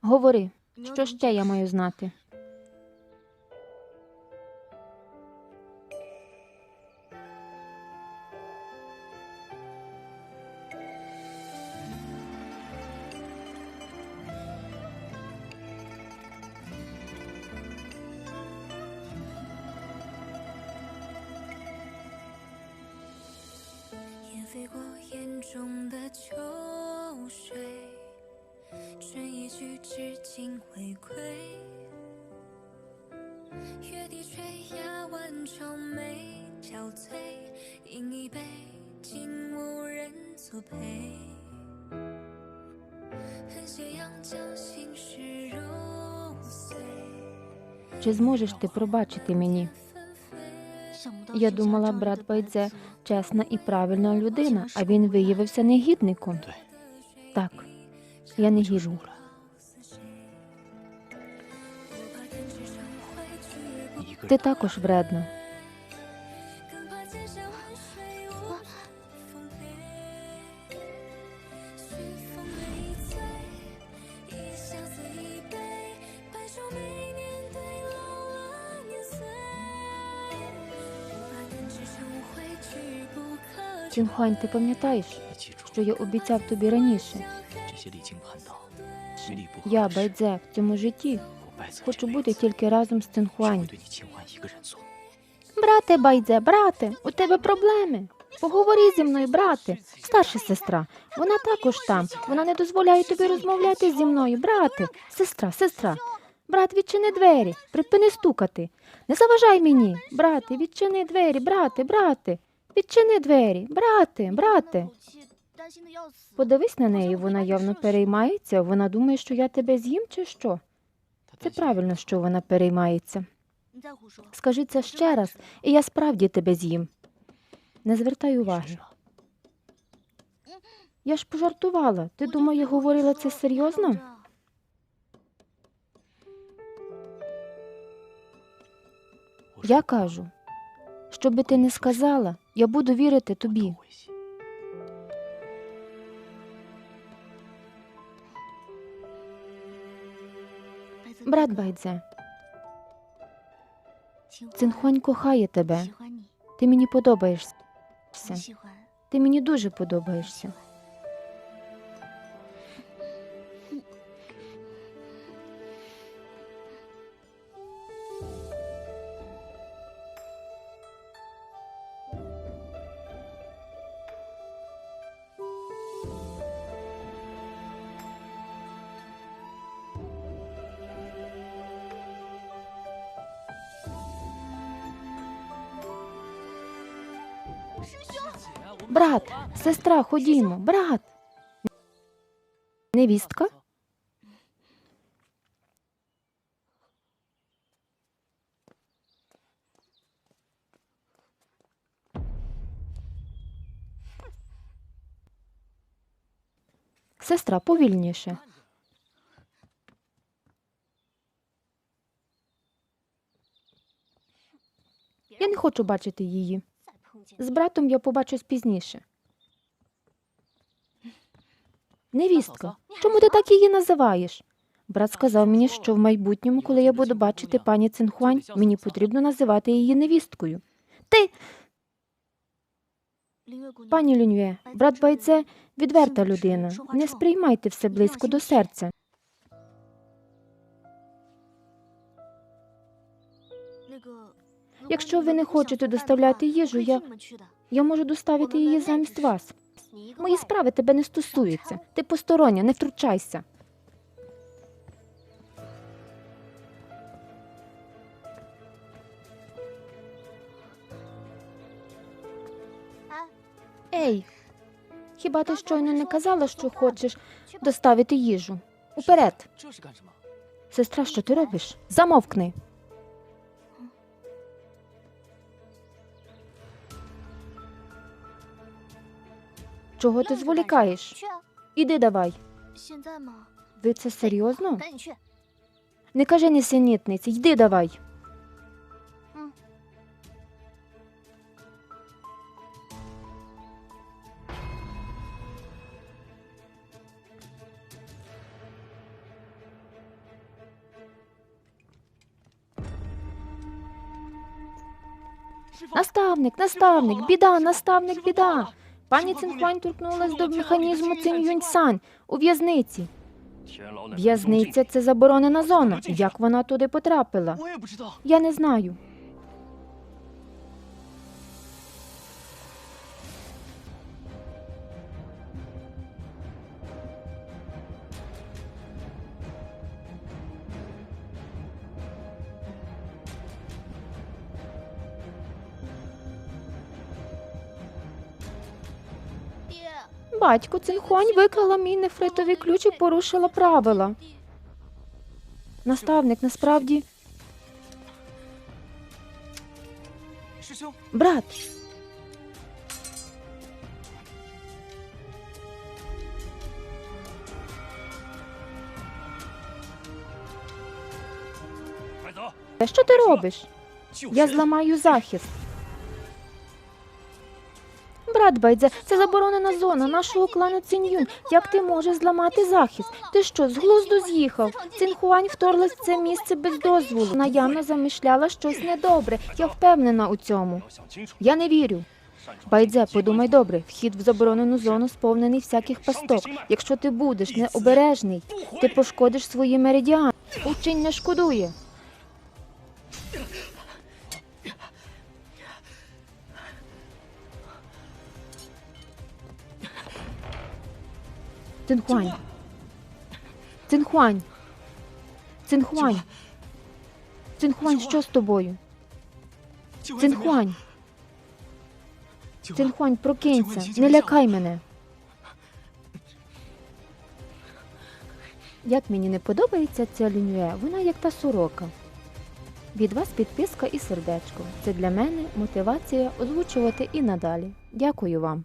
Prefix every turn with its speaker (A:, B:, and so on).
A: Говори, що ще я маю знати?
B: 竟无人作陪。恨斜阳将心事揉碎。”
A: Чи зможеш ти пробачити мені?
C: 想不到
A: Я
C: 手下
A: думала,
C: 这么
A: брат
C: 的白
A: Байдзе
C: 泽
A: чесна і правильна людина, а він виявився негідником.
D: 对，
A: Так, я
D: 我就
A: негідний.
D: 输了。一个
A: Ти
D: 人
A: також вредна. Чингхань, ти пам'ятаєш, що я обіцяв тобі раніше? Я, Байдзе, в цьому житті хочу бути тільки разом з Цинхуань. Брате, байдзе, брате, у тебе проблеми. Поговори зі мною, брате, старша сестра. Вона також там. Вона не дозволяє тобі розмовляти зі мною, брате, сестра, сестра. Брат, відчини двері, припини стукати. Не заважай мені, брате, відчини двері, брате, брате. Відчини двері, брате, брате. Подивись на неї, вона явно переймається. Вона думає, що я тебе з'їм, чи що? Це правильно, що вона переймається. Скажи це ще раз, і я справді тебе з'їм. Не звертай уваги. Я ж пожартувала. Ти
C: думав,
A: говорила це серйозно? Я кажу, що би ти не сказала, я буду вірити тобі. Брат Байдзе, Цинхуань кохає тебе. Ти мені подобаєшся. Ти мені дуже подобаєшся. Брат, сестра, ходімо, брат. Невістка? Сестра, повільніше. Я не хочу бачити її. З братом я побачусь пізніше. Невістка, чому ти так її називаєш? Брат сказав мені, що в майбутньому, коли я буду бачити пані Цинхуань, мені потрібно називати її невісткою. Ти. Пані Люньє, брат Байдзе відверта людина. Не сприймайте все близько до серця. Якщо ви не хочете доставляти їжу, я я можу доставити її замість вас. Мої справи тебе не стосуються. Ти постороння, не втручайся. Ей, хіба ти щойно не казала, що хочеш доставити їжу? Уперед. Сестра, що ти робиш? Замовкни. Чого ти зволікаєш? Іди давай. Ви це серйозно? Не кажи несенітниці, йди давай. Наставник, наставник, біда, наставник, біда. Пані Цинфань торкнулася до механізму Цин Юньсан у в'язниці. В'язниця це заборонена зона. Як вона туди потрапила? Я не знаю. Батько Цинхуань викрала мій нефритовий ключ і порушила правила. Наставник, насправді, брат. Що ти робиш? Я зламаю захист. Брат Байдзе, це заборонена зона нашого клану Цінюнь. Як ти можеш зламати захист? Ти що, з глузду з'їхав? Цінхуань вторглась в це місце без дозволу. Наявно замишляла щось недобре. Я впевнена у цьому. Я не вірю. Байдзе, подумай добре, вхід в заборонену зону сповнений всяких пасток. Якщо ти будеш необережний, ти пошкодиш свої меридіани. Учень не шкодує. Цинхуань. Цинхуань. Цинхуань. Цинхуань, що з тобою? Цинхуань. Цинхуань, прокинься, не лякай мене. Як мені не подобається ця лінює, вона як та сорока. Від вас підписка і сердечко. Це для мене мотивація озвучувати і надалі. Дякую вам.